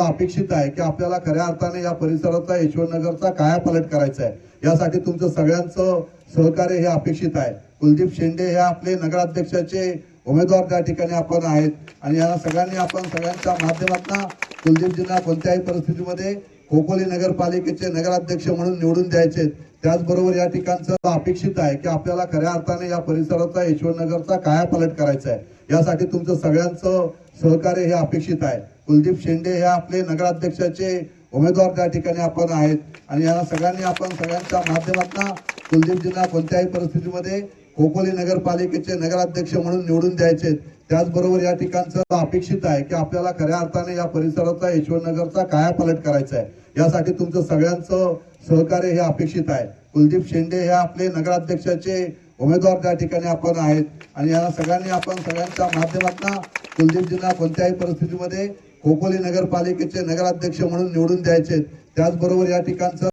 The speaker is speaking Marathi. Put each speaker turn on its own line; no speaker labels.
अपेक्षित आहे की आपल्याला खऱ्या अर्थाने या परिसराचा यशवंतनगरचा कायापालट करायचा आहे. यासाठी तुमचं सगळ्यांचं सहकार्य हे अपेक्षित आहे. कुलदीप शेंडे हे आपले नगराध्यक्षाचे उमेदवार त्या ठिकाणी आपण आहेत. आणि या सगळ्यांनी आपण सगळ्यांच्या माध्यमातून कुलदीपजींना कोणत्याही परिस्थितीमध्ये खोपोली नगरपालिकेचे नगराध्यक्ष म्हणून निवडून द्यायचे. त्याचबरोबर या ठिकाणचं अपेक्षित आहे की आपल्याला खऱ्या अर्थाने या परिसराचा यशवंतनगरचा कायापालट करायचा आहे. यासाठी तुमचं सगळ्यांचं सहकार्य हे अपेक्षित आहे. कुलदीप शेंडे हे आपले नगराध्यक्षाचे उमेदवार त्या ठिकाणी आपण आहेत. आणि या सगळ्यांनी आपण सगळ्यांच्या माध्यमातून कुलदीपजींना कोणत्याही परिस्थितीमध्ये खोपोली नगरपालिकेचे नगराध्यक्ष म्हणून निवडून द्यायचे. त्याचबरोबर या ठिकाणचं अपेक्षित आहे की आपल्याला खऱ्या अर्थाने या परिसराचा यशवंतनगरचा कायापालट करायचा आहे. यासाठी तुमचं सगळ्यांचं सहकार्य हे अपेक्षित आहे. कुलदीप शेंडे हे आपले नगराध्यक्षाचे उमेदवार त्या ठिकाणी आपण आहेत. आणि या सगळ्यांनी आपण सगळ्यांच्या माध्यमातून कुलदीपजींना कोणत्याही परिस्थितीमध्ये खोपोली नगरपालिकेचे नगराध्यक्ष म्हणून निवडून द्यायचे. त्याचबरोबर या ठिकाणचं